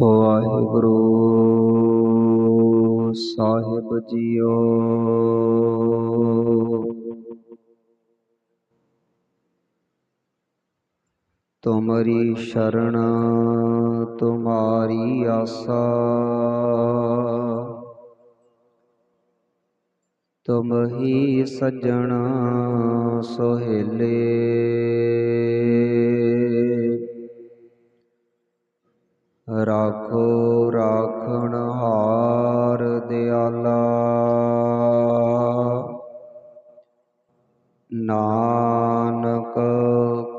Waheguru. Sahib JIO. ਤੁਮਰੀ ਸ਼ਰਨ ਤੁਮਾਰੀ ਆਸਾ। ਤੁਮ ਹੀ ਸੱਜਣ ਸੋਹੇਲੇ। ਰਾਖੋ, ਰਾਖਣ ਹਾਰ ਦਿਆਲਾ। ਨਾਨਕ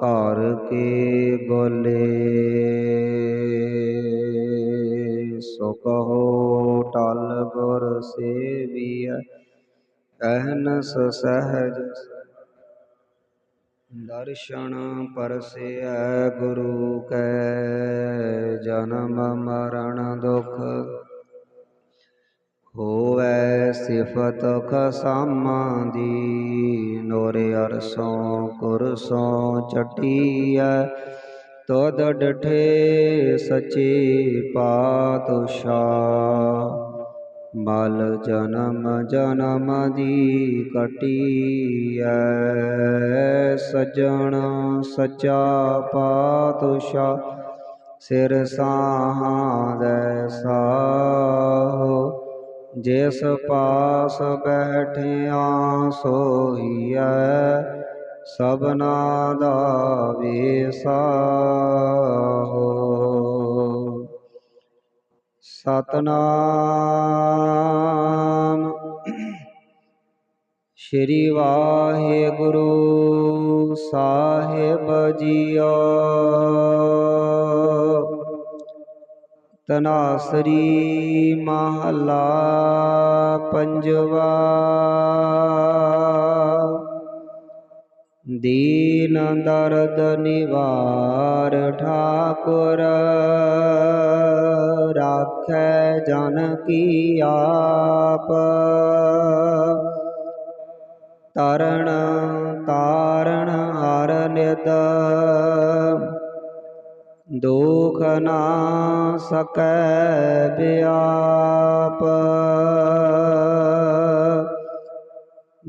ਘਰ ਕੇ ਬੋਲੇ, ਸੋ ਕਹੋ ਟਲ ਗੁਰ ਸੇਵੀਐ ਅਹਨਸ ਸਹਿਜ ਦਰਸ਼ਨ ਪਰਸੈ ਗੁਰੂ ਕੈ, ਜਨਮ ਮਰਨ ਦੁਖ। ਹੋਵੈ ਸਿਫਤ ਖਸਾਮਾਂ ਦੀ ਨੋਰੇ ਅਰਸੋਂ ਕੁਰਸੋਂ ਚਟੀਐ। ਤੋਦ ਡਠੇ ਸਚੇ ਪਾਤਸ਼ਾਹ। ਮਲ ਜਨਮ ਜਨਮ ਦੀ ਕਟੀਐ, ਸਜਣ ਸਚਾ ਪਾਤਸ਼ਾਹ, ਸਿਰ ਸਾਹਾਂ ਸਾਹੋ। ਜਿਸ ਪਾਸ ਬੈਠਿਆ ਸੋਹੀਐ ਸਭਨਾ ਦਾ ਵੇਸਾਹੋ ਸਤਨਾਮ। ਸ਼੍ਰੀ ਵਾਹਿਗੁਰੂ ਸਾਹਿਬ ਜੀਓ। ਤਨਾਸਰੀ ਮਹਲਾ ਪੰਜਵਾ। ਦੀਨ ਦਰਦ ਨਿਵਾਰ ਠਾਕੁਰ, ਰਾਖੈ ਜਨ ਕੀ ਆਪ। ਤਰਣ ਤਾਰਣ ਹਰ ਨਿਤ, ਦੁਖ ਨਾ ਸਕੈ ਬਿਆਪ।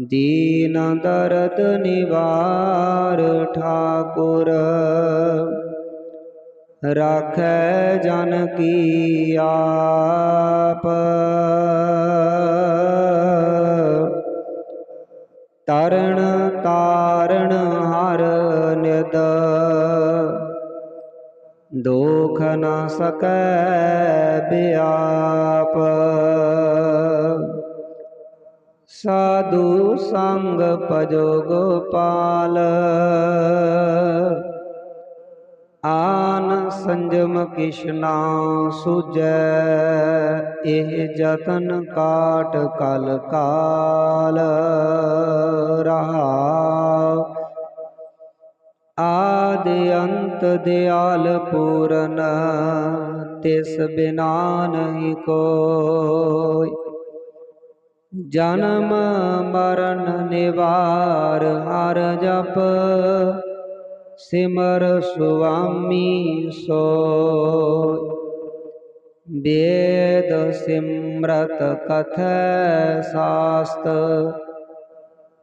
ਦੀਨ ਦਰਦ ਨਿਵਾਰ ਠਾਕੁਰ। ਰਾਖੈ ਜਨ ਕੀ ਆਪ। ਤਰਣ ਤਾਰਣ ਹਰ ਨਿਦ ਦੁਖ ਨ ਸਕੈ ਬਿਆਪ। ਸਾਧੂ ਸੰਗ ਭਜੋ ਗੋਪਾਲ। ਆਨ ਸੰਜਮ ਕਿਸ਼ਨਾ ਸੁਜੈ, ਇਹ ਜਤਨ ਕਾਟ ਕਲ ਕਾਲ ਰਹਾਉ। ਆਦਿ ਅੰਤ ਦਿਆਲ ਪੂਰਨ, ਤਿਸ ਬਿਨਾ ਨਹੀਂ ਕੋਈ। ਜਨਮ ਮਰਨ ਨਿਵਾਰ ਹਰ ਜਪ। ਸਿਮਰ ਸੁਆਮੀ ਸੋਇ। ਵੇਦ ਸਿਮਰਤ ਕਥੈ ਸਾਸਤ।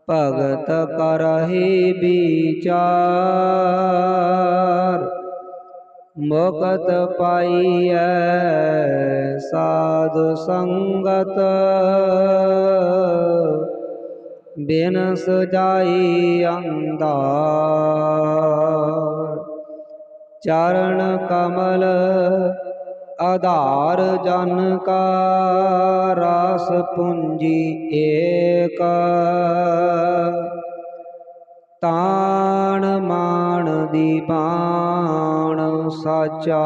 ਭਗਤ ਕਰਹਿ ਵਿਚਾਰ। ਮੁਕਤ ਪਾਈਐ ਸਾਧ ਸੰਗਤ ਬਿਨ ਸਜਾਈ ਅੰਧਾਰ ਚਰਨ ਕਮਲ ਆਧਾਰ ਜਨ ਕਾ ਰਾਸ ਪੁੰਜੀ ਏਕ ਤਾਣ ਮਾਣ ਦੀ ਬਾਣ ਸਾਚਾ